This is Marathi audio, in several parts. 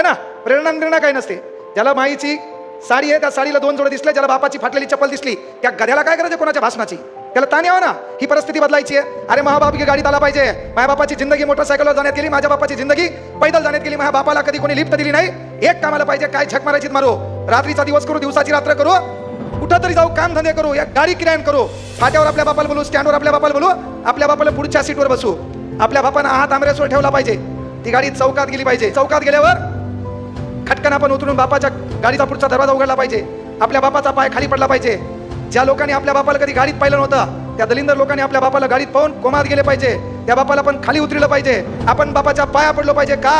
है ना? प्रेरणा प्रेरणा काही नसते. ज्याला माईची साडी आहे त्या साडीला दोन जोड दिसल्या ज्याला बापाची फाटलेली चप्पल दिसली त्या गध्याला काय करायचं कोणाच्या भाषणाची? त्याला ताण यावं ना? ही परिस्थिती बदलायची आहे. अरे महाबाप की गाडीत आला पाहिजे. माझ्या बापाची जिंदगी मोटरसायकलवर जाण्यात गेली माझ्या बापाची जिंदगी पैदल जाण्यात गेली माझ्या बापाला कधी कोणी लिफ्ट दिली नाही? एक कामाला पाहिजे काय झक मारायची मारू. रात्रीचा दिवस करू दिवसाची रात्र करू. कुठं तरी जाऊ काम धंदे करू या गाडी किरायन करू. फाट्यावर आपल्या बापाला बोलू स्टँडवर आपल्या बापाला बोलू. आपल्या बापाला पुढच्या सीटवर बसू. आपल्या बापानं हात आमरेसवर ठेवला पाहिजे. ती गाडी चौकात गेली पाहिजे. चौकात गेल्यावर खटकन आपण उतरून बापाच्या गाडीचा पुढचा दरवाजा उघडला पाहिजे. आपल्या बापाचा पाय खाली पडला पाहिजे. ज्या लोकांनी आपल्या बापाला कधी गाडीत पाहिलं नव्हतं त्या दलिंदर लोकांनी आपल्या बापाला गाडीत पाहून कोमात गेले पाहिजे. त्या बापाला पण खाली उतरलं पाहिजे. आपण बापाच्या पाया पडलो पाहिजे का?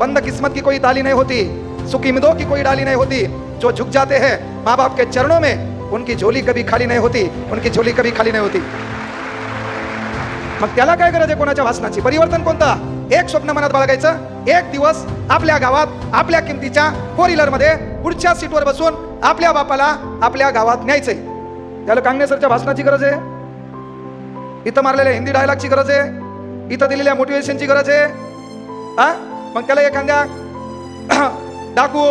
बंद किस्मत की कोई डाली नहीं होती सुखी मिदो की कोई डाली नहीं होती. जो झुक जाते हैं माँ बाप के चरणों में उनकी झोली कभी खाली नाही होती उनकी झोली कभी खाली नाही होती। मग त्याला काय गरज आहे कोणाच्या भाषणाची परिवर्तन कोणता? एक स्वप्न मनात बाळगायचं. एक दिवस आपल्या गावात आपल्या किमतीच्या फोर व्हीलरमध्ये पुढच्या सीटवर बसून आपल्या बापाला आपल्या गावात न्यायचंय. त्याला कांगणेसरच्या भाषणाची गरज आहे. इथं मारलेल्या हिंदी डायलॉगची गरज आहे. इथं दिलेल्या मोटिवेशनची गरज आहे. हा मग त्याला एखाद्या डाकू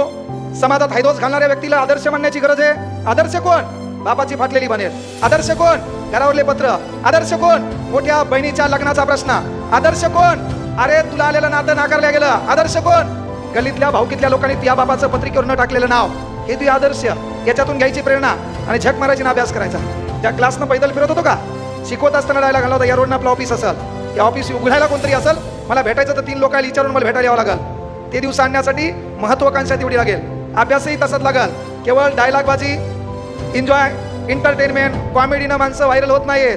समाजात हैदोस घालणाऱ्या व्यक्तीला आदर्श मानण्याची गरज आहे. आदर्श कोण? बापाची फाटलेली बनेल. आदर्श कोण? घरावरले पत्र. आदर्श कोण? मोठ्या बहिणीच्या लग्नाचा प्रश्न. आदर्श कोण? अरे तुला आलेलं नातं नाकारलं गेलं. आदर्श कोण? गल्लीतल्या भाऊकीतल्या लोकांनी त्या बाबाचं पत्रिकेवर न टाकलेलं नाव. हे तुझे आदर्श. याच्यातून घ्यायची प्रेरणा आणि झक मारायची ना अभ्यास करायचा. त्या क्लासनं पैदल फिरत होतो का? शिकवत असताना डायला घालला होता या रोडनं आपलं ऑफिस असेल. या ऑफिस उघडायला कोणतरी असेल? मला भेटायचं तर तीन लोकांना विचारून मला भेटायला यावं लागेल. ते दिवस आणण्यासाठी महत्वाकांक्षा तेवढी लागेल. अभ्यासही तसाच लागेल. केवळ डायलॉगबाजी एन्जॉय एंटरटेनमेंट कॉमेडीनं माणसं व्हायरल होत नाहीत.